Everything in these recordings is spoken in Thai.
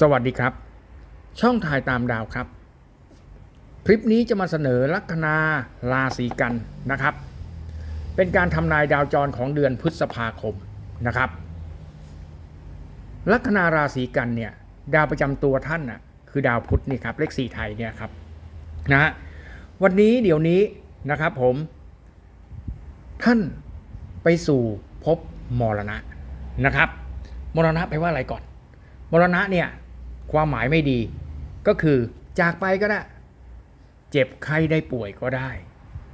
สวัสดีครับ ช่องถ่ายตามดาวครับ คลิปนี้จะมาเสนอลัคนาราศีกันนะครับ เป็นการทำนายดาวจรของเดือนพฤษภาคมนะครับ ลัคนาราศีกันเนี่ยดาวประจำตัวท่านน่ะคือดาวพุธนี่ครับเลขสี่ไทยเนี่ยครับนะฮะวันนี้เดี๋ยวนี้นะครับผม ท่านไปสู่ภพมรณะนะครับ มรณะแปลว่าอะไรก่อนมรณะเนี่ย ความหมายไม่ดี ก็คือจากไปก็ได้ เจ็บไข้ได้ป่วยก็ได้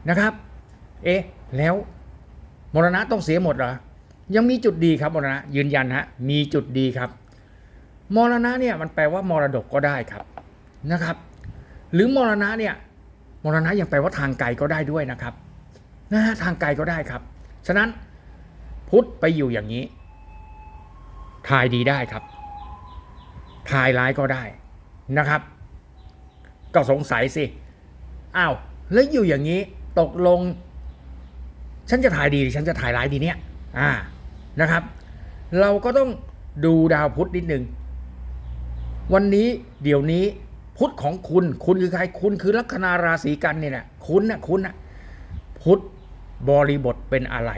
นะครับ เอ๊ะ แล้วมรณะต้องเสียหมดเหรอ ยังมีจุดดีครับมรณะยืนยันฮะมีจุดดีครับ มรณะเนี่ยมันแปลว่ามรดกก็ได้ครับนะครับ หรือมรณะเนี่ยมรณะยังแปลว่าทางไกลก็ได้ด้วยนะครับนะฮะทางไกลก็ได้ครับ ฉะนั้นพุทธไปอยู่อย่างนี้ ทายดีได้ครับ ทายร้ายก็ได้นะครับ ก็สงสัยสิอ้าวแล้วอยู่อย่างนี้ตกลง ฉันจะทายดีหรือฉันจะทายร้ายดีเนี่ย อ่านะครับ เราก็ต้องดูดาวพุธนิดหนึ่งวันนี้เดี๋ยวนี้พุธของคุณ คุณคือใครคุณคือลัคนาราศีกันเนี่ยนะคุณนะคุณนะพุธบริบทเป็นอะไร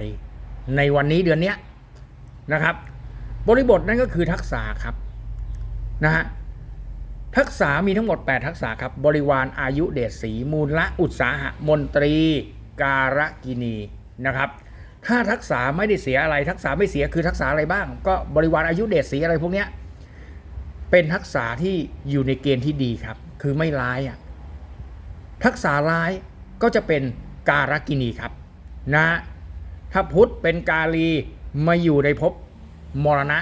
ในวันนี้เดือนเนี้ยนะครับ บริบทนั่นก็คือทักษะครับ นะฮะทักษะมีทั้งหมด 8 ทักษะครับ บริวารอายุเดชสีมูลละอุตสาหะมนตรี การกินีนะครับ ถ้าทักษะไม่ได้เสียอะไร ทักษะไม่เสียคือทักษะอะไรบ้าง ก็บริวารอายุเดชสีอะไรพวกเนี้ยเป็นทักษะที่อยู่ในเกณฑ์ที่ดีครับ คือไม่ร้ายอะทักษะร้ายก็จะเป็นการกินีครับนะถ้าพุทธเป็นกาลีมาอยู่ในภพมรณะ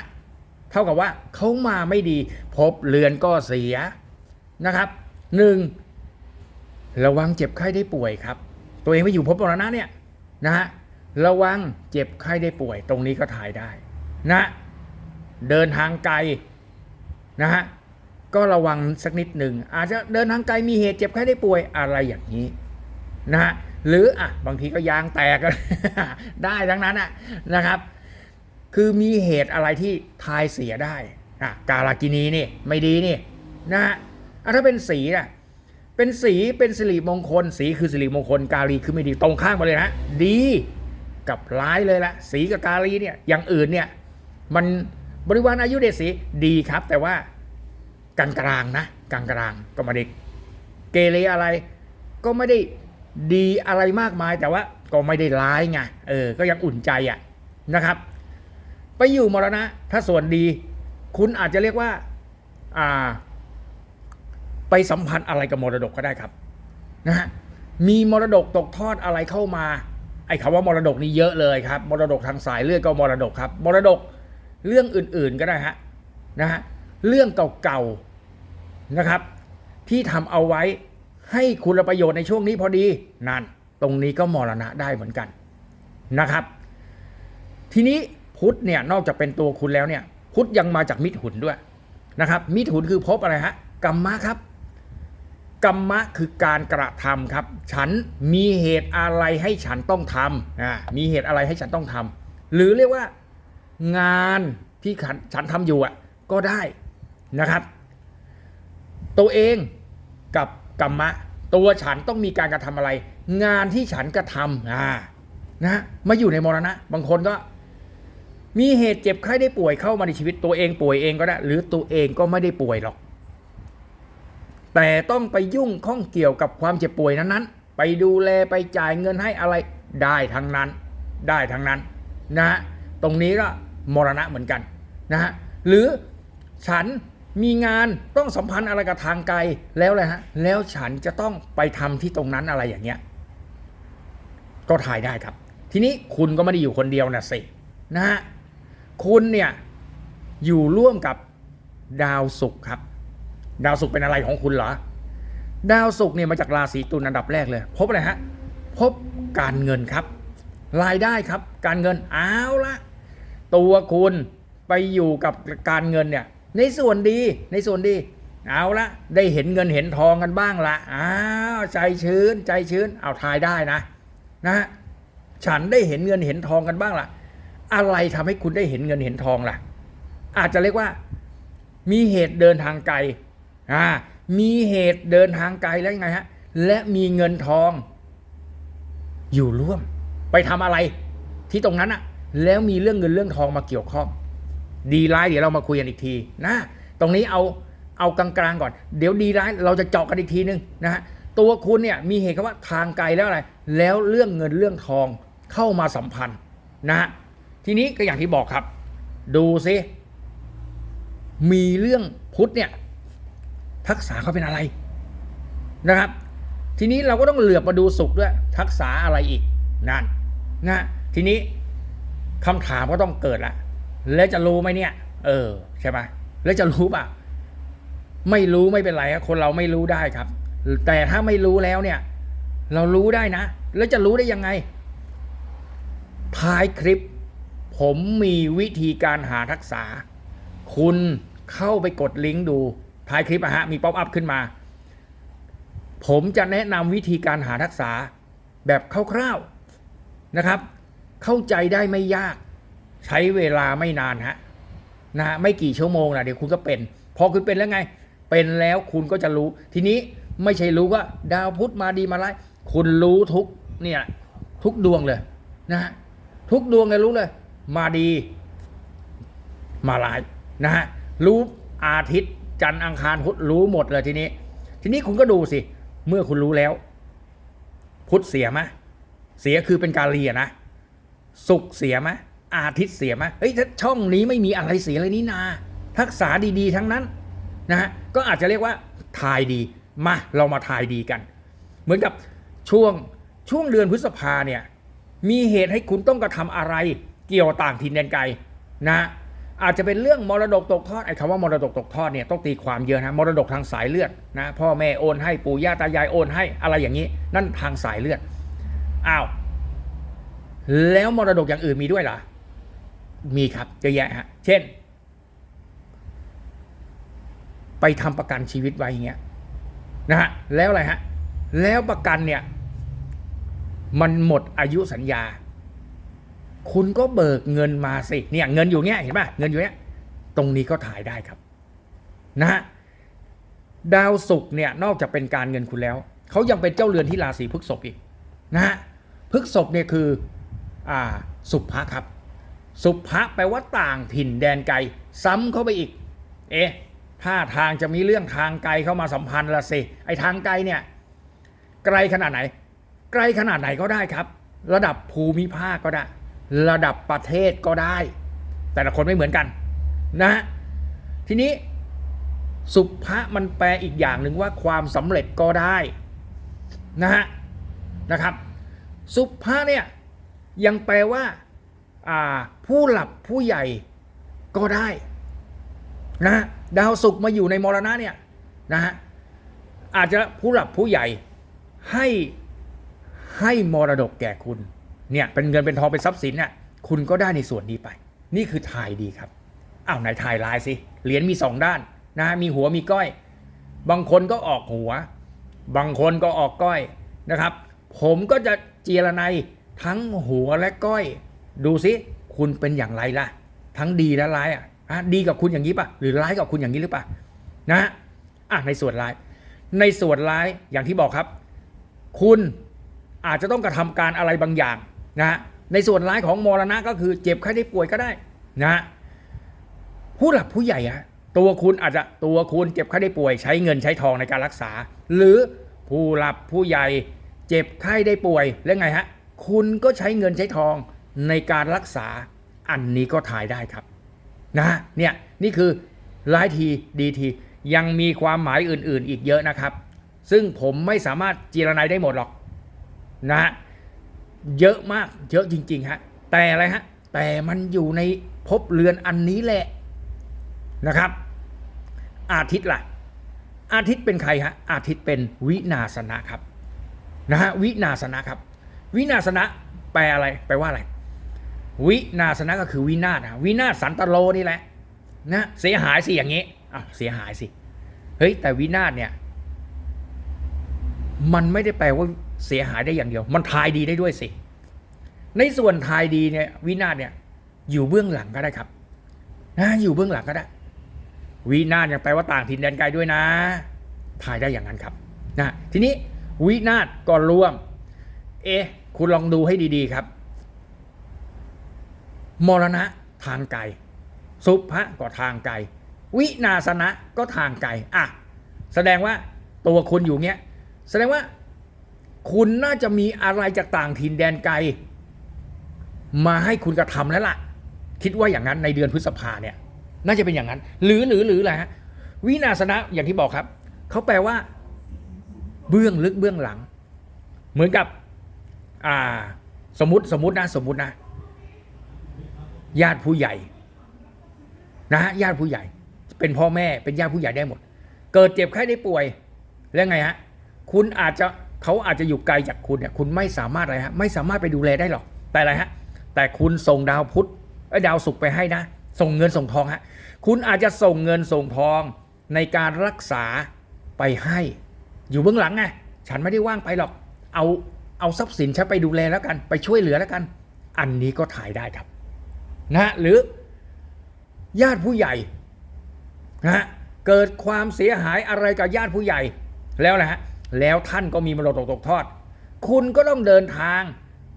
เท่ากับว่าเขามาไม่ดี พบเรือนก็เสียนะครับหนึ่งระวังเจ็บไข้ได้ป่วยครับ ตัวเองไปอยู่พบมรณะเนี่ยนะฮะระวังเจ็บไข้ได้ป่วย ตรงนี้ก็ถ่ายได้นะเดินทางไกลนะฮะก็ระวังสักนิดหนึ่งอาจจะเดินทางไกลมีเหตุเจ็บไข้ได้ป่วยอะไรอย่างนี้นะฮะหรืออะบางทีก็ยางแตกได้ทั้งนั้นอะนะครับ คือมีเหตุอะไรที่ทายเสียได้อะกาลากินีนี่ไม่ดีนี่นะฮะอะถ้าเป็นสีน่ะเป็นสีเป็นสิริมงคล สีคือสิริมงคล กาลีคือไม่ดีตรงข้ามไปเลยนะดีกับร้ายเลยละสีกับกาลีเนี่ยอย่างอื่นเนี่ยมันบริวารอายุเดชสีดีครับ แต่ว่ากลางกลางนะกลางกลางก็ไม่ได้เกเรอะไรก็ไม่ได้ดีอะไรมากมายแต่ว่าก็ไม่ได้ร้ายไงเออก็ยังอุ่นใจอะนะครับ ไปอยู่มรณะ ถ้าส่วนดี คุณอาจจะเรียกว่าอ่า ไปสัมพันธ์อะไรกับมรดกก็ได้ครับนะฮะมีมรดกตกทอดอะไรเข้ามา ไอ้คำว่ามรดกนี่เยอะเลยครับ มรดกทางสายเลือดก็มรดกครับ มรดกเรื่องอื่นๆก็ได้ฮะนะฮะเรื่องเก่าๆนะครับ ที่ทำเอาไว้ให้คุณประโยชน์ในช่วงนี้พอดีนั่นตรงนี้ก็มรณะได้เหมือนกันนะครับ ทีนี้ พุธเนี่ยนอกจากเป็นตัวคุณแล้วเนี่ย พุธยังมาจากมิถุนด้วยนะครับ มิถุนคือภพอะไรฮะกรรมะครับกรรมะคือการกระทำครับ ฉันมีเหตุอะไรให้ฉันต้องทำอ่ามีเหตุอะไรให้ฉันต้องทำหรือเรียกว่า งานที่ฉันฉันทำอยู่อะก็ได้นะครับ ตัวเองกับกรรมะ ตัวฉันต้องมีการกระทำอะไร งานที่ฉันกระทำอ่านะมาอยู่ในมรณะ บางคนก็ มีเหตุเจ็บไข้ได้ป่วยเข้ามาในชีวิตตัวเองป่วยเองก็ได้ หรือตัวเองก็ไม่ได้ป่วยหรอก แต่ต้องไปยุ่งข้องเกี่ยวกับความเจ็บป่วยนั้นๆ ไปดูแลไปจ่ายเงินให้อะไรได้ทั้งนั้น ได้ทั้งนั้นนะฮะตรงนี้ก็มรณะเหมือนกันนะฮะหรือฉันมีงานต้องสัมพันธ์อะไรกับทางไกลแล้วเลยฮะแล้วฉันจะต้องไปทำที่ตรงนั้นอะไรอย่างเงี้ยก็ถ่ายได้ครับ ทีนี้คุณก็ไม่ได้อยู่คนเดียวนะสินะฮะ คุณเนี่ยอยู่ร่วมกับดาวศุกร์ครับ ดาวศุกร์เป็นอะไรของคุณเหรอ ดาวศุกร์เนี่ยมาจากราศีตุลอันดับแรกเลย พบอะไรฮะ พบการเงินครับ รายได้ครับ การเงินเอาละตัวคุณไปอยู่กับการเงินเนี่ย ในส่วนดีในส่วนดี เอาละได้เห็นเงินเห็นทองกันบ้างละอ้าวใจชื้นใจชื้นเอาทายได้นะ นะ ฉันได้เห็นเงินเห็นทองกันบ้างล่ะ อะไรทำให้คุณได้เห็นเงินเห็นทองล่ะ อาจจะเรียกว่า มีเหตุเดินทางไกลอ่ามีเหตุเดินทางไกลแล้วยังไงฮะ และมีเงินทอง อยู่ร่วม ไปทำอะไร ที่ตรงนั้นอะแล้วมีเรื่องเงินเรื่องทองมาเกี่ยวข้อง ดีร้ายเดี๋ยวเรามาคุยกันอีกทีนะตรงนี้เอาเอากลางๆก่อน เดี๋ยวดีร้ายเราจะเจาะกันอีกทีนึงนะฮะตัวคุณเนี่ยมีเหตุว่าทางไกลแล้วอะไร แล้วเรื่องเงินเรื่องทองเข้ามาสัมพันธ์นะฮะ ทีนี้ก็อย่างที่บอกครับ ดูซิมีเรื่องพุทธเนี่ยทักษะเขาเป็นอะไรนะครับ ทีนี้เราก็ต้องเหลือบมาดูสุขด้วย ทักษะอะไรอีกนั่นนะทีนี้คำถามก็ต้องเกิดละแล้วจะรู้ไหมเนี่ย เออใช่ไหมแล้วจะรู้ป่ะไม่รู้ไม่เป็นไรครับคนเราไม่รู้ได้ครับ แต่ถ้าไม่รู้แล้วเนี่ย เรารู้ได้นะ แล้วจะรู้ได้ยังไงท้ายคลิป ผมมีวิธีการหาทักษะ คุณเข้าไปกดลิงก์ดูท้ายคลิปอะฮะมีป๊อปอัพขึ้นมา ผมจะแนะนำวิธีการหาทักษะแบบคร่าวๆนะครับ เข้าใจได้ไม่ยาก ใช้เวลาไม่นานฮะนะฮะไม่กี่ชั่วโมงนะเดี๋ยวคุณก็เป็น พอคุณเป็นแล้วไง เป็นแล้วคุณก็จะรู้ ทีนี้ไม่ใช่รู้ว่าดาวพุธมาดีมาร้ายคุณรู้ทุกเนี่ยทุกดวงเลยนะฮะทุกดวงเลยรู้เลย มาดี มาร้ายนะฮะรู้อาทิตย์จันทร์อังคารพุธรู้หมดเลยทีนี้ ทีนี้คุณก็ดูสิ เมื่อคุณรู้แล้ว พุธเสียไหมเสียคือเป็นการเรียนนะสุกร์เสียไหมอาทิตย์เสียไหมเฮ้ยถ้าช่องนี้ไม่มีอะไรเสียเลยนี่นา ทักษะดีๆ ทั้งนั้นนะฮะก็อาจจะเรียกว่าทายดีมาเรามาทายดีกัน เหมือนกับช่วงช่วงเดือนพฤษภาเนี่ยมีเหตุให้คุณต้องกระทำอะไร เกี่ยวต่างถิ่นแดนไกลนะอาจจะเป็นเรื่องมรดกตกทอดไอ้คำว่ามรดกตกทอดเนี่ยต้องตีความเยอะนะมรดกทางสายเลือดนะพ่อแม่โอนให้ปู่ย่าตายายโอนให้อะไรอย่างนี้ นั่นทางสายเลือดอ้าวแล้วมรดกอย่างอื่นมีด้วยเหรอมีครับเยอะแยะฮะเช่น ไปทำประกันชีวิตไว้อย่างเงี้ยนะฮะแล้วอะไรฮะแล้วประกันเนี่ยมันหมดอายุสัญญา คุณก็เบิกเงินมาสิเนี่ยเงินอยู่เนี้ยเห็นป่ะเงินอยู่เนี้ยตรงนี้ก็ถ่ายได้ครับนะฮะดาวศุกร์เนี่ยนอกจากเป็นการเงินคุณแล้วเขายังเป็นเจ้าเรือนที่ราศีพฤษภอีกนะฮะพฤษภเนี่ยคืออ่าสุภะครับ สุภะแปลว่าต่างถิ่นแดนไกล ซ้ำเข้าไปอีก เอ๊ะถ้าทางจะมีเรื่องทางไกลเข้ามาสัมพันธ์ละสิไอ้ทางไกลเนี่ยไกลขนาดไหน ไกลขนาดไหนก็ได้ครับ ระดับภูมิภาคก็ได้ ระดับประเทศก็ได้ แต่ละคนไม่เหมือนกันนะฮะทีนี้สุภะมันแปลอีกอย่างหนึ่งว่าความสำเร็จก็ได้นะฮะนะครับ สุภะเนี่ยยังแปลว่าผู้หลับผู้ใหญ่ก็ได้นะฮะดาวศุกร์มาอยู่ในมรณะเนี่ยนะฮะอาจจะผู้หลับผู้ใหญ่ให้ให้มรดกแก่คุณ เนี่ยเป็นเงินเป็นทองเป็นทรัพย์สินเนี่ยคุณก็ได้ในส่วนนี้ไป นี่คือทายดีครับอ้าวไหนทายลายสิเหรียญมีสองด้านนะฮะมีหัวมีก้อย บางคนก็ออกหัว บางคนก็ออกก้อยนะครับ ผมก็จะเจรนายทั้งหัวและก้อย ดูสิคุณเป็นอย่างไรล่ะ ทั้งดีและร้ายอะฮะดีกับคุณอย่างนี้ป่ะหรือร้ายกับคุณอย่างนี้หรือปล่านะอะในส่วนร้าย ในส่วนร้ายอย่างที่บอกครับ คุณอาจจะต้องกระทำการอะไรบางอย่าง นะในส่วนร้ายของมรณะก็คือเจ็บไข้ได้ป่วยก็ได้นะผู้หลักผู้ใหญ่อะตัวคุณอาจจะตัวคุณเจ็บไข้ได้ป่วยใช้เงินใช้ทองในการรักษา หรือผู้หลับผู้ใหญ่เจ็บไข้ได้ป่วยแล้วไงฮะคุณก็ใช้เงินใช้ทองในการรักษาอันนี้ก็ถ่ายได้ครับนะเนี่ยนี่คือร้ายทีดีทียังมีความหมายอื่นๆ อีกเยอะนะครับ ซึ่งผมไม่สามารถจีรนายได้หมดหรอกนะ เยอะมากเยอะจริง ๆ ฮะ แต่อะไรฮะ แต่มันอยู่ในภพเรือนอันนี้แหละนะครับ อาทิตย์ล่ะ อาทิตย์เป็นใครฮะอาทิตย์เป็นวินาสนะครับนะฮะวินาสนะครับ วินาสนะแปลอะไรแปลว่าอะไร วินาศนะก็คือวินาศนะวินาศสันตโลนี่แหละนะเสียหายสิอย่างนี้อะเสียหายสิเฮ้ยแต่วินาศเนี่ย มันไม่ได้แปลว่า เสียหายได้อย่างเดียว มันทายดีได้ด้วยสิ ในส่วนทายดีเนี่ยวินาศเนี่ยอยู่เบื้องหลังก็ได้ครับนะอยู่เบื้องหลังก็ได้วินาศยังแปลว่าต่างถิ่นแดนไกลด้วยนะ ทายได้อย่างนั้นครับนะทีนี้วินาศก็ร่วม เอ๊ะคุณลองดูให้ดีๆครับ มรณะทางไกลสุภะก็ทางไกลวินาสนะก็ทางไกลอะแสดงว่าตัวคุณอยู่เนี้ยแสดงว่า คุณน่าจะมีอะไรจากต่างถิ่นแดนไกล มาให้คุณกระทำแล้วล่ะ คิดว่าอย่างนั้นในเดือนพฤษภาเนี่ย น่าจะเป็นอย่างนั้น หรือหรือหรืออะไรฮะวินาสนะอย่างที่บอกครับเขาแปลว่า เบื้องลึกเบื้องหลัง เหมือนกับ อ่า สมมติสมมตินะ สมมตินะญาติผู้ใหญ่นะฮะญาติผู้ใหญ่ เป็นพ่อแม่เป็นญาติผู้ใหญ่ได้หมด เกิดเจ็บไข้ได้ป่วยแล้วไงฮะคุณอาจจะ เขาอาจจะอยู่ไกลจากคุณเนี่ยคุณไม่สามารถอะไรฮะไม่สามารถไปดูแลได้หรอกแต่อะไรฮะแต่คุณส่งดาวพุธไอ้ดาวศุกร์ไปให้นะ ส่งเงินส่งทองฮะคุณอาจจะส่งเงินส่งทองในการรักษาไปให้ อยู่เบื้องหลังไงฉันไม่ได้ว่างไปหรอก เอาเอาทรัพย์สินฉันไปดูแลแล้วกัน ไปช่วยเหลือแล้วกัน อันนี้ก็ถ่ายได้ครับนะหรือญาติผู้ใหญ่นะฮะเกิดความเสียหายอะไรกับญาติผู้ใหญ่แล้วนะฮะ แล้วท่านก็มีมรดกตกทอด คุณก็ต้องเดินทาง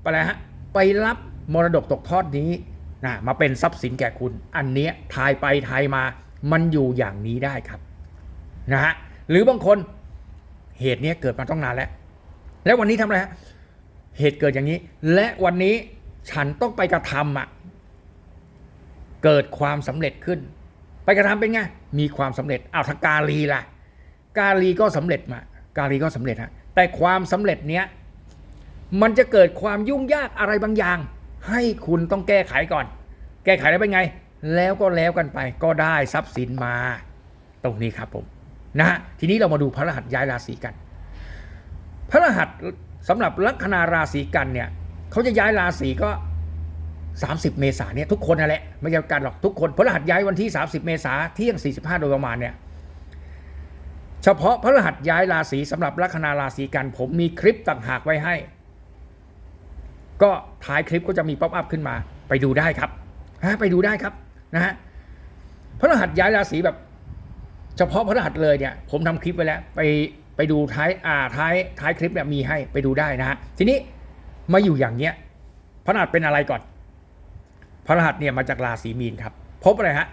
ไปอะฮะไปรับมรดกตกทอดนี้นะมาเป็นทรัพย์สินแก่คุณ อันเนี้ยทายไปทายมามันอยู่อย่างนี้ได้ครับนะฮะหรือบางคนเหตุนี้เกิดมาต้องนานแล้ว แล้ววันนี้ทำอะไรฮะเหตุเกิดอย่างนี้ และวันนี้ฉันต้องไปกระทำอะเกิดความสำเร็จขึ้น ไปกระทำเป็นไงมีความสำเร็จเอาวถ้ากาลีล่ะ กาลีก็สำเร็จมา กาลีก็สำเร็จฮะแต่ความสำเร็จเนี้ยมันจะเกิดความยุ่งยากอะไรบางอย่าง ให้คุณต้องแก้ไขก่อน แก้ไขแล้วเป็นไง แล้วก็แล้วกันไปก็ได้ทรัพย์สินมา ตรงนี้ครับผมนะฮะทีนี้เรามาดูพระรหัสย้ายราศีกัน พระรหัสสำหรับลัคนาราศีกันเนี่ยเขาจะย้ายราศีก็ 30 เมษาเนี่ยทุกคนนั่นแหละไม่ใช่กันหรอกทุกคนพระรหัสย้ายวันที่ 30 เมษาเที่ยง 45 โดยประมาณเนี่ย เฉพาะพระรหัสย้ายราศีสำหรับลัคนาราศีกัน ผมมีคลิปต่างหากไว้ให้ ก็ท้ายคลิปก็จะมีป๊อปอัพขึ้นมาไปดูได้ครับฮะไปดูได้ครับนะฮะพระรหัสย้ายราศีแบบ เฉพาะพระรหัสเลยเนี่ย ผมทำคลิปไว้แล้ว ไปไปดูท้ายอ่าท้ายท้ายคลิปเนี่ยมีให้ไปดูได้นะฮะทีนี้มาอยู่อย่างเนี้ย พระรหัสเป็นอะไรก่อน พระรหัสเนี่ยมาจากราศีมีนครับ พบอะไรฮะ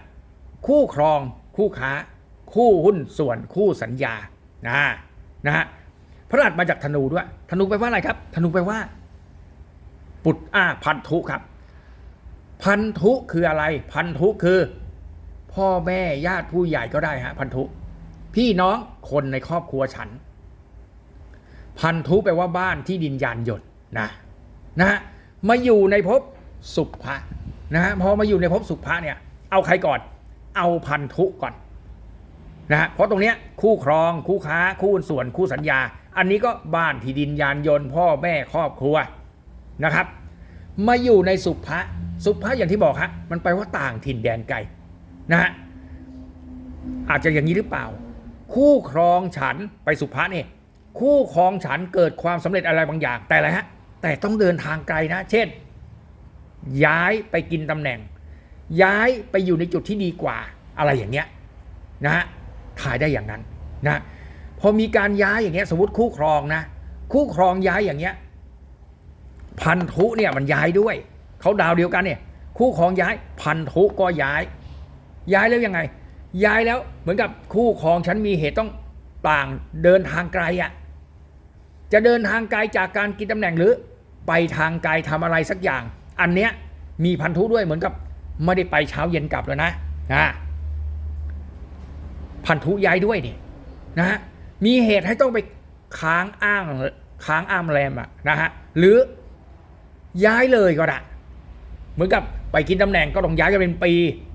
คู่ครองคู่ค้า คู่หุ้นส่วนคู่สัญญานะนะฮะพระรหัสมาจากธนูด้วย ธนูแปลว่าอะไรครับ ธนูแปลว่า ปุตอ่าพันธุครับ พันธุคืออะไร พันธุคือ พ่อแม่ญาติผู้ใหญ่ก็ได้ฮะพันธุ พี่น้องคนในครอบครัวฉัน พันธุแปลว่าบ้านที่ดินยานยนต์นะนะฮะมาอยู่ในภพสุภะนะฮะพอมาอยู่ในภพสุภะเนี่ย เอาใครก่อน เอาพันธุก่อน นะฮะเพราะตรงเนี้ยคู่ครองคู่ค้าคู่หุ้นส่วนคู่สัญญา อันนี้ก็บ้านที่ดินยานยนต์ พ่อแม่ครอบครัวนะครับ มาอยู่ในสุภะสุภะอย่างที่บอกฮะมันแปว่าต่างถิ่นแดนไกลนะฮะอาจจะอย่างนี้หรือเปล่า คู่ครองฉันไปสุภะเนี่ยคู่ครองฉันเกิดความสำเร็จอะไรบางอย่าง แต่อะไรฮะแต่ต้องเดินทางไกลนะ เช่น ย้ายไปกินตำแหน่ง ย้ายไปอยู่ในจุดที่ดีกว่าอะไรอย่างเงี้ยนะฮะ ถ่ายได้อย่างนั้นนะพอมีการย้ายอย่างเงี้ยสมมติคู่ครองนะ คู่ครองย้ายอย่างเงี้ยพันธุเนี่ยมันย้ายด้วยเขาดาวเดียวกันเนี่ย คู่ครองย้ายพันธุก็ย้าย ย้ายแล้วยังไง ย้ายแล้วเหมือนกับคู่ครองฉันมีเหตุต้องต่างเดินทางไกลอะ่ะจะเดินทางไกลจากการกินตำแหน่งหรือไปทางไกลทำอะไรสักอย่าง อันเนี้ยมีพันธุด้วยเหมือนกับไม่ได้ไปเช้าเย็นกลับแล้วนะนะ พันธุย้ายด้วยนี่นะฮะมีเหตุให้ต้องไปค้างอ้างค้างอ้ามแรมอะนะฮะหรือย้ายเลยก็ได้เหมือนกับไปกินตำแหน่งก็ต้องย้ายกันเป็นปี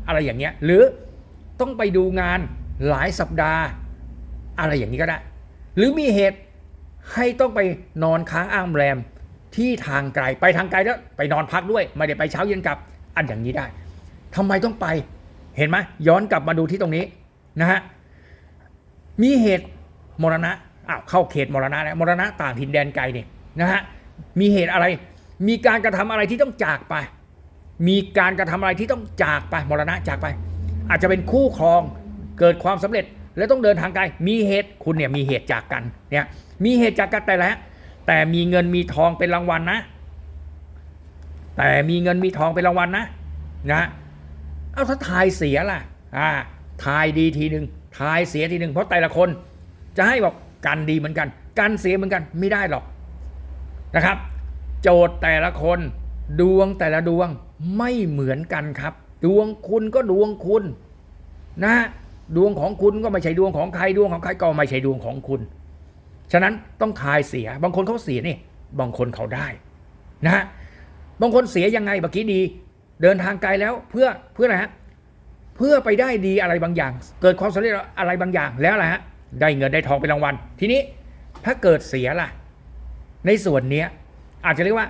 อะไรอย่างเงี้ยหรือต้องไปดูงานหลายสัปดาห์ อะไรอย่างนี้ก็ได้ หรือมีเหตุให้ต้องไปนอนค้างอ้างแรมที่ทางไกลไปทางไกลแล้วไปนอนพักด้วย ไม่ได้ไปเช้าเย็นกลับ อันอย่างนี้ได้ทำไมต้องไปเห็นไหมย้อนกลับมาดูที่ตรงนี้นะฮะ มีเหตุมรณะอ้าวเข้าเขตมรณะแล้วมรณะต่างถิ่นแดนไกลเนี่ยนะฮะมีเหตุอะไร มีการกระทำอะไรที่ต้องจากไป มีการกระทำอะไรที่ต้องจากไปมรณะจากไป อาจจะเป็นคู่ครองเกิดความสำเร็จแล้วต้องเดินทางไกลมีเหตุคุณเนี่ยมีเหตุจากกันเนี่ยมีเหตุจากกันแต่ละแต่มีเงินมีทองเป็นรางวัลนะ แต่มีเงินมีทองเป็นรางวัลนะนะเอาถ้าทายเสียล่ะอ่าทายดีทีหนึ่ง ทายเสียทีหนึ่งเพราะแต่ละคน จะให้บอกกันดีเหมือนกัน กันเสียเหมือนกันไม่ได้หรอกนะครับ โจทย์แต่ละคนดวงแต่ละดวงไม่เหมือนกันครับ ดวงคุณก็ดวงคุณนะดวงของคุณก็ไม่ใช่ดวงของใครดวงของใครก็ไม่ใช่ดวงของคุณ ฉะนั้นต้องทายเสียบางคนเขาเสียนี่บางคนเขาได้นะฮะบางคนเสียยังไงเมื่อกี้ดี เดินทางไกลแล้วเพื่อเพื่ออะไรฮะ เพื่อไปได้ดีอะไรบางอย่าง เกิดความสำเร็จอะไรบางอย่างแล้วอะฮะได้เงินได้ทองเป็นรางวัล ทีนี้ถ้าเกิดเสียล่ะ ในส่วนเนี้ยอาจจะเรียกว่า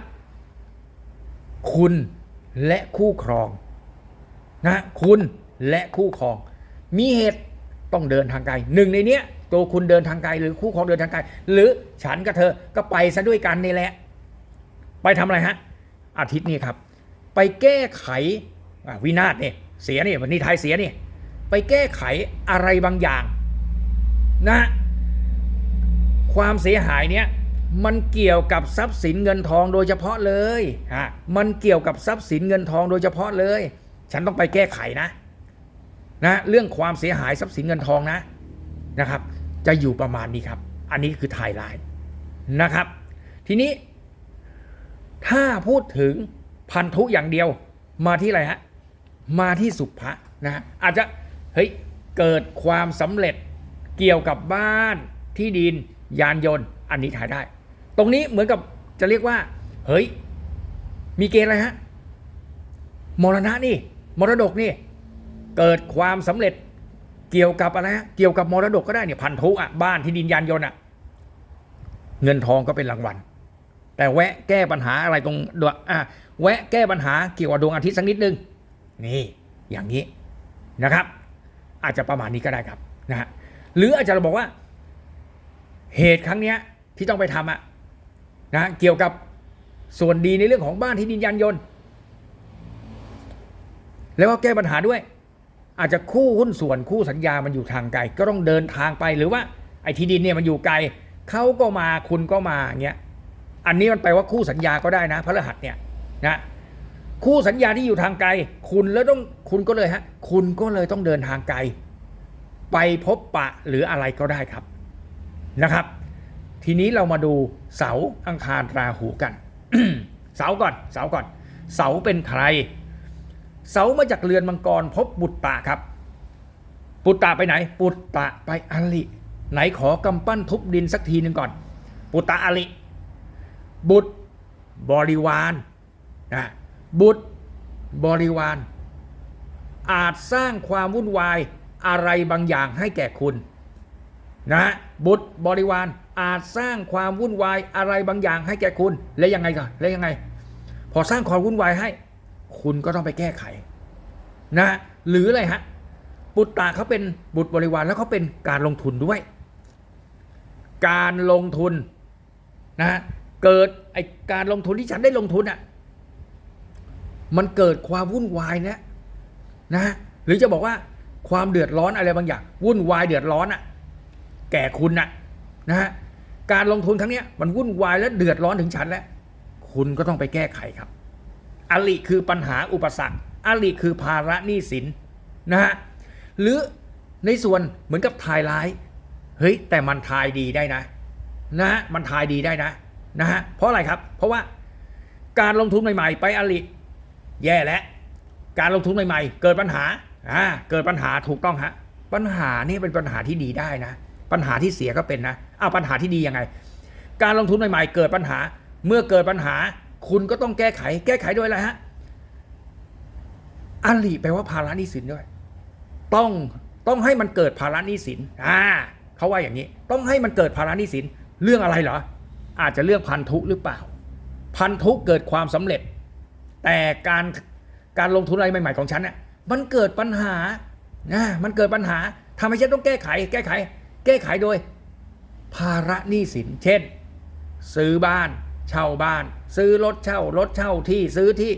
คุณและคู่ครองนะคุณและคู่ครอง มีเหตุต้องเดินทางไกลหนึ่งในเนี้ยตัวคุณเดินทางไกลหรือคู่ครองเดินทางไกลหรือฉันกับเธอก็ไปซะด้วยกันนี่แหละ ไปทำอะไรฮะอาทิตย์นี้ครับ ไปแก้ไขวินาศเนี่ย เสียนี่วันนี้ไทยเสียนี่ ไปแก้ไขอะไรบางอย่างนะความเสียหายเนี้ยมันเกี่ยวกับทรัพย์สินเงินทองโดยเฉพาะเลยฮะมันเกี่ยวกับทรัพย์สินเงินทองโดยเฉพาะเลย ฉันต้องไปแก้ไขนะนะเรื่องความเสียหายทรัพย์สินเงินทองนะนะครับ จะอยู่ประมาณนี้ครับ อันนี้คือถ่ายไลน์นะครับ ทีนี้ถ้าพูดถึงพันธุอย่างเดียวมาที่อะไรฮะ มาที่สุภะนะฮะอาจจะเฮ้ยเกิดความสำเร็จเกี่ยวกับบ้านที่ดินยานยนต์อันนี้ถ่ายได้ ตรงนี้เหมือนกับจะเรียกว่า เฮ้ย มีเกณฑ์อะไรฮะมรณะนี่มรดกนี่ เกิดความสำเร็จเกี่ยวกับอะไรฮะเกี่ยวกับมรดกก็ได้เนี่ยพันธุอะบ้านที่ดินยานยนต์อะเงินทองก็เป็นรางวัล แต่แวะแก้ปัญหาอะไรตรงดวงอะแวะแก้ปัญหาเกี่ยวกับดวงอาทิตย์สักนิดนึง นี่อย่างนี้นะครับ อาจจะประมาณนี้ก็ได้ครับนะฮะหรืออาจจะเราบอกว่า เหตุครั้งเนี้ยที่ต้องไปทำอะนะเกี่ยวกับส่วนดีในเรื่องของบ้านที่ดินยานยนต์ แล้วก็แก้ปัญหาด้วย อาจจะคู่หุ้นส่วนคู่สัญญามันอยู่ทางไกลก็ต้องเดินทางไปหรือว่าไอ้ที่ดินเนี่ยมันอยู่ไกลเขาก็มาคุณก็มาเงี้ยอันนี้มันแปลว่าคู่สัญญาก็ได้นะพระรหัสเนี่ยนะ คู่สัญญาที่อยู่ทางไกล คุณแล้วต้องคุณก็เลยฮะ คุณก็เลยต้องเดินทางไกล ไปพบปะหรืออะไรก็ได้ครับนะครับ ทีนี้เรามาดูเสาอังคารราหูกัน เสาก่อน เสาก่อน เสาเป็นใคร เสามาจากเรือนมังกรพบบุตตะครับ ปุตตะไปไหน ปุตตะไปอลิไหนขอกำปั้นทุบดินสักทีหนึ่งก่อน ปุตตะอลิบุตรบริวารนะ บุตรบริวาร อาจสร้างความวุ่นวายอะไรบางอย่างให้แก่คุณนะฮะบุตรบริวารอาจสร้างความวุ่นวายอะไรบางอย่างให้แก่คุณ และยังไงก่อนและยังไง พอสร้างความวุ่นวายให้ คุณก็ต้องไปแก้ไข นะ หรืออะไรฮะบุตรตาเขาเป็นบุตรบริวารแล้วเขาเป็นการลงทุนด้วย การลงทุนนะฮะเกิดไอการลงทุนที่ฉันได้ลงทุนอะ มันเกิดความวุ่นวายนี่ยนะ หรือจะบอกว่าความเดือดร้อนอะไรบางอย่าง วุ่นวายเดือดร้อนอะแก่คุณนะนะฮะการลงทุนครั้งนี้มันวุ่นวายและเดือดร้อนถึงฉันแล้ว คุณก็ต้องไปแก้ไขครับอลิคือปัญหาอุปสรรคอลิคือภาระหนี้สินนะฮะหรือในส่วนเหมือนกับทายร้าย เฮ้ย แต่มันทายดีได้นะ นะฮะมันทายดีได้นะนะฮะเพราะอะไรครับ เพราะว่าการลงทุนใหม่ ๆ ไปอลิ แย่แล้วการลงทุนใหม่ๆ เกิดปัญหาอ่าเกิดปัญหาถูกต้องฮะปัญหานี่เป็นปัญหาที่ดีได้นะ ปัญหาที่เสียก็เป็นนะอ้าวปัญหาที่ดียังไง การลงทุนใหม่ๆ เกิดปัญหา เมื่อเกิดปัญหา คุณก็ต้องแก้ไข แก้ไขด้วยอะไรฮะอัลิแปลว่าภาระหนี้สินด้วย ต้องต้องให้มันเกิดภาระหนี้สินอ่าเขาว่าอย่างนี้ ต้องให้มันเกิดภาระหนี้สิน เรื่องอะไรเหรอ อาจจะเรื่องพันธุหรือเปล่า พันธุเกิดความสำเร็จ แต่การการลงทุนอะไรใหม่ ๆ ของฉันเนี่ยมันเกิดปัญหานะมันเกิดปัญหาทำให้ฉันต้องแก้ไข แก้ไข แก้ไขโดย ภาระหนี้สิน เช่น ซื้อบ้าน เช่าบ้าน ซื้อรถเช่ารถเช่าที่ซื้อที่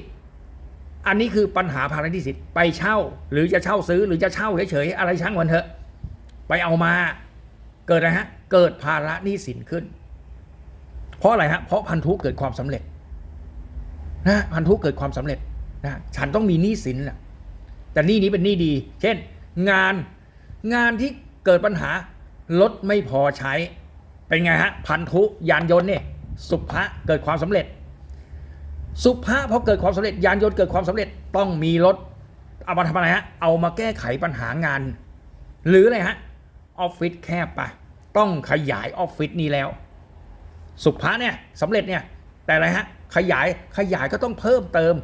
อันนี้คือปัญหาภาระหนี้สินไปเช่า หรือจะเช่าซื้อหรือจะเช่าเฉยๆอะไรช่างมันเถอะ ไปเอามาเกิดอะไรฮะเกิดภาระหนี้สินขึ้น เพราะอะไรฮะเพราะพันธุเกิดความสำเร็จ นะพันธุเกิดความสำเร็จนะฉันต้องมีหนี้สินนะแต่หนี้นี้เป็นหนี้ดี เช่น งานงานที่เกิดปัญหารถไม่พอใช้ เป็นไงฮะพันธุยานยนต์เนี่ยสุภะเกิดความสำเร็จ สุภาพอเกิดความสำเร็จยานยนต์เกิดความสำเร็จต้องมีรถเอามาทำอะไรฮะเอามาแก้ไขปัญหางาน หรืออะไรฮะออฟฟิศแคบไปต้องขยายออฟฟิศนี้แล้ว สุภาเนี่ยสำเร็จเนี่ยแต่อะไรฮะ ขยายขยายก็ต้องเพิ่มเติม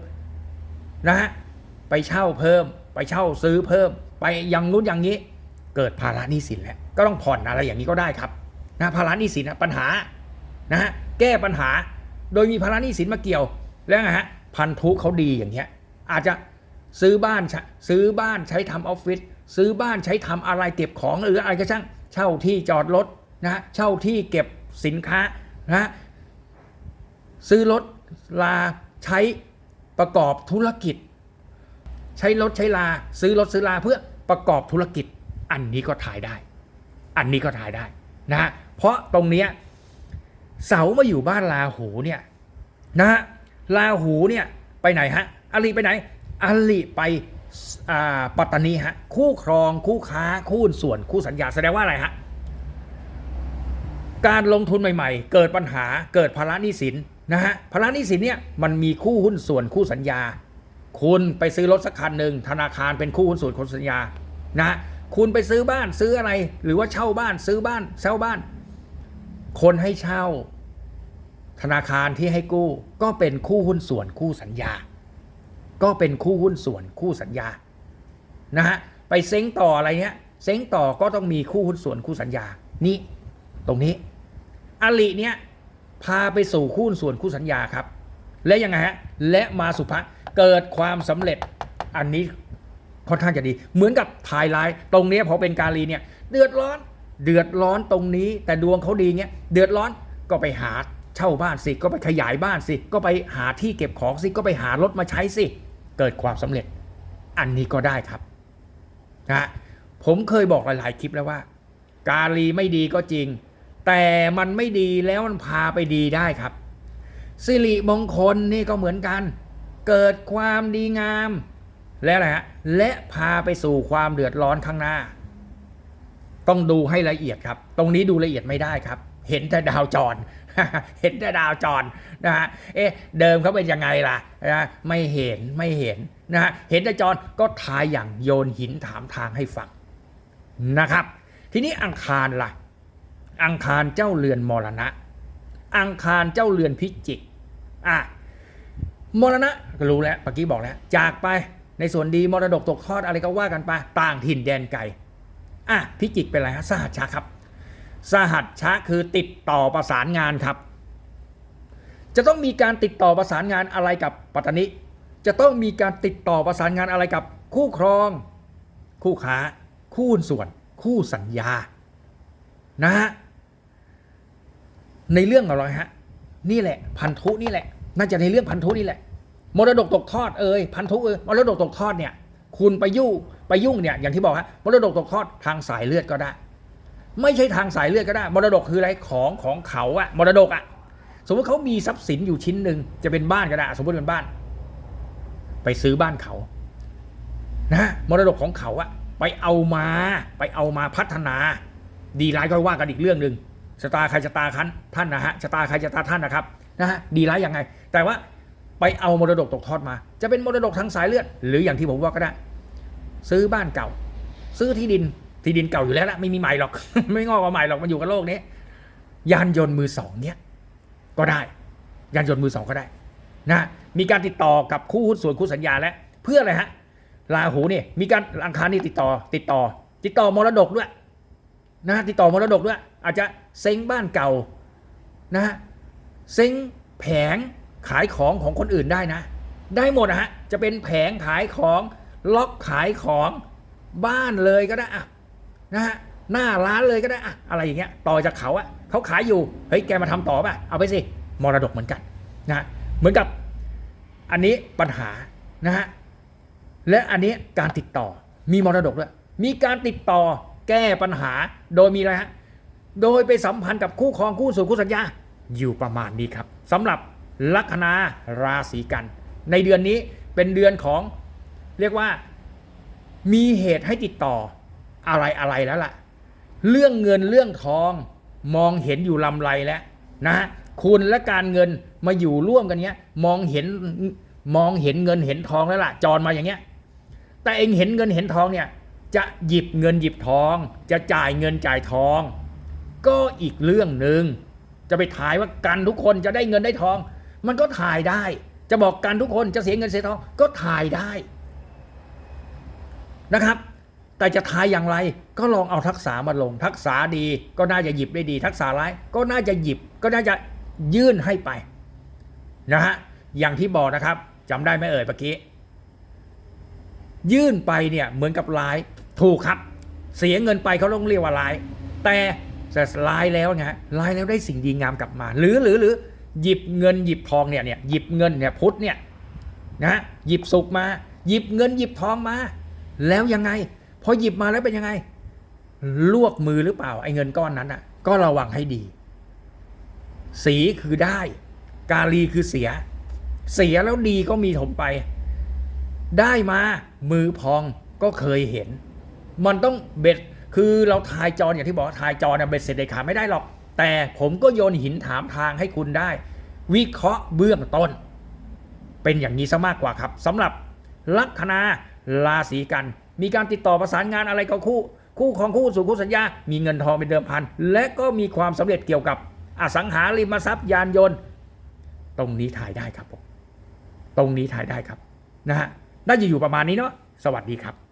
นะฮะไปเช่าเพิ่ม ไปเช่าซื้อเพิ่ม ไปอยังนู้นอย่างนี้ เกิดภาระหนี้สินแล้วก็ต้องผ่อนอะไรอย่างนี้ก็ได้ครับนะภาระหนี้สินปัญหานะฮะแก้ปัญหาโดยมีภาระหนี้สินมาเกี่ยวแล้วไงฮะพันธุเขาดีอย่างเงี้ยอาจจะซื้อบ้านใช้ซื้อบ้านใช้ทำออฟฟิศซื้อบ้านใช้ทำอะไรเก็บของหรืออะไรก็ช่างเช่าที่จอดรถนะเช่าที่เก็บสินค้านะซื้อรถ ลาใช้ประกอบธุรกิจ ใช้รถใช้ลาซื้อรถซื้อลาเพื่อประกอบธุรกิจ อันนี้ก็ถ่ายได้ อันนี้ก็ถ่ายได้นะ เพราะตรงเนี้ยเสามาอยู่บ้านลาหูเนี่ยนะลาหูเนี่ยไปไหนฮะอลิไปไหนอลิไปปัตตานีฮะคู่ครองคู่ค้าคู่ส่วนคู่สัญญาแสดงว่าอะไรฮะการลงทุนใหม่ ๆ เกิดปัญหาเกิดภาระหนี้สิน นะฮะภาระหนี้สินเนี่ยมันมีคู่หุ้นส่วนคู่สัญญา คุณไปซื้อรถสักคันหนึ่งธนาคารเป็นคู่หุ้นส่วนคู่สัญญานะคุณไปซื้อบ้านซื้ออะไร หรือว่าเช่าบ้านซื้อบ้านเช่าบ้าน คนให้เช่า ธนาคารที่ให้กู้ ก็เป็นคู่หุ้นส่วนคู่สัญญา ก็เป็นคู่หุ้นส่วนคู่สัญญานะฮะไปเซ้งต่ออะไรเนี้ยเซ้งต่อก็ต้องมีคู่หุ้นส่วนคู่สัญญา นี่ ตรงนี้อลิเนี้ย พาไปสู่คู่ส่วนคู่สัญญาครับ และยังไงฮะ และมาสุภะเกิดความสำเร็จอันนี้ค่อนข้างจะดี เหมือนกับทายไลน์ตรงเนี้ยพอเป็นการีเนี่ย เดือดร้อน เดือดร้อนตรงนี้ แต่ดวงเขาดีเงี้ยเดือดร้อนก็ไปหาเช่าบ้านสิ ก็ไปขยายบ้านสิ ก็ไปหาที่เก็บของสิ ก็ไปหารถมาใช้สิ เกิดความสำเร็จ อันนี้ก็ได้ครับนะผมเคยบอกหลาย ๆ คลิปแล้วว่า การีไม่ดีก็จริง แต่มันไม่ดีแล้วมันพาไปดีได้ครับ สิริมงคลนี่ก็เหมือนกัน เกิดความดีงาม และอะไรฮะและพาไปสู่ความเดือดร้อนข้างหน้า ต้องดูให้ละเอียดครับ ตรงนี้ดูละเอียดไม่ได้ครับ เห็นแต่ดาวจร เห็นแต่ดาวจรนะฮะเอ๊ะเดิมเขาเป็นยังไงล่ะนะไม่เห็นไม่เห็นนะฮะเห็นแต่จรก็ทายอย่างโยนหินถามทางให้ฟังนะครับ ทีนี้อังคารล่ะ อังคารเจ้าเรือนมรณะ อังคารเจ้าเรือนพิจิกอะมรณะก็รู้แล้วเมื่อกี้บอกแล้ว จากไปในส่วนดีมรดกตกทอดอะไรก็ว่ากันไปต่างถิ่นแดนไกลอะพิจิกเป็นอะไรฮะสหัชชะครับ สหัชชะคือติดต่อประสานงานครับ จะต้องมีการติดต่อประสานงานอะไรกับปัตตานีจะต้องมีการติดต่อประสานงานอะไรกับคู่ครอง คู่ค้า คู่ส่วน คู่สัญญา นะฮะ ในเรื่องอะไรฮะ นี่แหละ พันธุนี่แหละ น่าจะในเรื่องพันธุนี่แหละ มรดกตกทอดเอ่ยพันธุเอ่ยมรดกตกทอดเนี่ย คุณไปยุ่งไปยุ่งเนี่ยอย่างที่บอกฮะมรดกตกทอดทางสายเลือดก็ได้ ไม่ใช่ทางสายเลือดก็ได้ มรดกคืออะไรของของเขาอะมรดกอะสมมติเขามีทรัพย์สินอยู่ชิ้นหนึ่งจะเป็นบ้านก็ได้ สมมติเป็นบ้าน ไปซื้อบ้านเขา นะ มรดกของเขาอะไปเอามา ไปเอามาพัฒนา ดีร้ายก็ว่ากันอีกเรื่องหนึ่ง ชะตาใครชะตาคันท่านนะฮะชะตาใครชะตาท่านนะครับนะฮะดีร้ายยังไง แต่ว่าไปเอามรดกตกทอดมา จะเป็นมรดกทางสายเลือด หรืออย่างที่ผมว่าก็ได้ ซื้อบ้านเก่า ซื้อที่ดินที่ดินเก่าอยู่แล้วละไม่มีใหม่หรอก ไม่งอกมาใหม่หรอกมันอยู่กับโลกนี้ยานยนต์มือสองเนี้ยก็ได้ ยานยนต์มือสองก็ได้นะมีการติดต่อกับคู่หุ้นส่วนคู่สัญญาแล้วเพื่ออะไรฮะราหูเนี่ยมีการอังคารนี่ติดต่อ ติดต่อ ติดต่อมรดกด้วยนะติดต่อมรดกด้วย อาจจะ เซ้งบ้านเก่านะฮะเซ้งแผงขายของของคนอื่นได้นะ ได้หมดนะฮะจะเป็นแผงขายของล็อกขายของบ้านเลยก็ได้อะนะฮะหน้าร้านเลยก็ได้อะอะไรอย่างเงี้ยต่อจากเขาอะเขาขายอยู่เฮ้ยแกมาทำต่อป่ะเอาไปสิมรดกเหมือนกันนะเหมือนกับอันนี้ปัญหานะฮะและอันนี้การติดต่อมีมรดกด้วยมีการติดต่อแก้ปัญหาโดยมีอะไรฮะ โดยไปสัมพันธ์กับคู่ครองคู่สู่คู่สัญญาอยู่ประมาณนี้ครับสำหรับลัคนาราศีกัน ในเดือนนี้เป็นเดือนของเรียกว่ามีเหตุให้ติดต่ออะไรอะไรแล้วล่ะ เรื่องเงินเรื่องทองมองเห็นอยู่ลำไรแล้วนะฮะคุณและการเงินมาอยู่ร่วมกันเนี้ยมองเห็นมองเห็นเงินเห็นทองแล้วล่ะจรมาอย่างเงี้ย แต่เองเห็นเงินเห็นทองเนี่ย จะหยิบเงินหยิบทอง จะจ่ายเงินจ่ายทอง ก็อีกเรื่องหนึ่งจะไปถ่ายว่ากันทุกคนจะได้เงินได้ทอง มันก็ถ่ายได้ จะบอกกันทุกคนจะเสียเงินเสียทองก็ถ่ายได้นะครับ แต่จะทายอย่างไรก็ลองเอาทักษะมาลง ทักษะดีก็น่าจะหยิบได้ดี ทักษะร้ายก็น่าจะหยิบก็น่าจะยื่นให้ไปนะฮะอย่างที่บอกนะครับจำได้ไหมเอ่ยเมื่อกี้ยื่นไปเนี่ยเหมือนกับร้ายถูกครับ เสียเงินไปเขาต้องเรียกว่าร้าย แต่ แต่ร้ายแล้วไงร้ายแล้วได้สิ่งดีงามกลับมา หรือหรือหรือหยิบเงินหยิบทองเนี่ยเนี่ยหยิบเงินเนี่ยพุทธเนี่ยนะหยิบสุกมา หยิบเงินหยิบทองมา แล้วยังไง พอหยิบมาแล้วเป็นยังไง ลวกมือหรือเปล่าไอ้เงินก้อนนั้นอะ ก็ระวังให้ดี สีคือได้ กาลีคือเสีย เสียแล้วดีก็มีถมไป ได้มามือพองก็เคยเห็น มันต้องเบ็ด คือเราทายจรอย่างที่บอกทายจรเนี่ยเบ็ดเสร็จเด็ดขาดไม่ได้หรอก แต่ผมก็โยนหินถามทางให้คุณได้ วิเคราะห์เบื้องต้น เป็นอย่างนี้ซะมากกว่าครับสำหรับลัคนาราศีกัน มีการติดต่อประสานงานอะไรกับคู่ คู่ของคู่สู่คู่สัญญา มีเงินทองเป็นเดิมพัน และก็มีความสำเร็จเกี่ยวกับอสังหาริมทรัพย์ยานยนต์ ตรงนี้ถ่ายได้ครับผมตรงนี้ถ่ายได้ครับนะฮะน่าจะอยู่ประมาณนี้เนาะสวัสดีครับ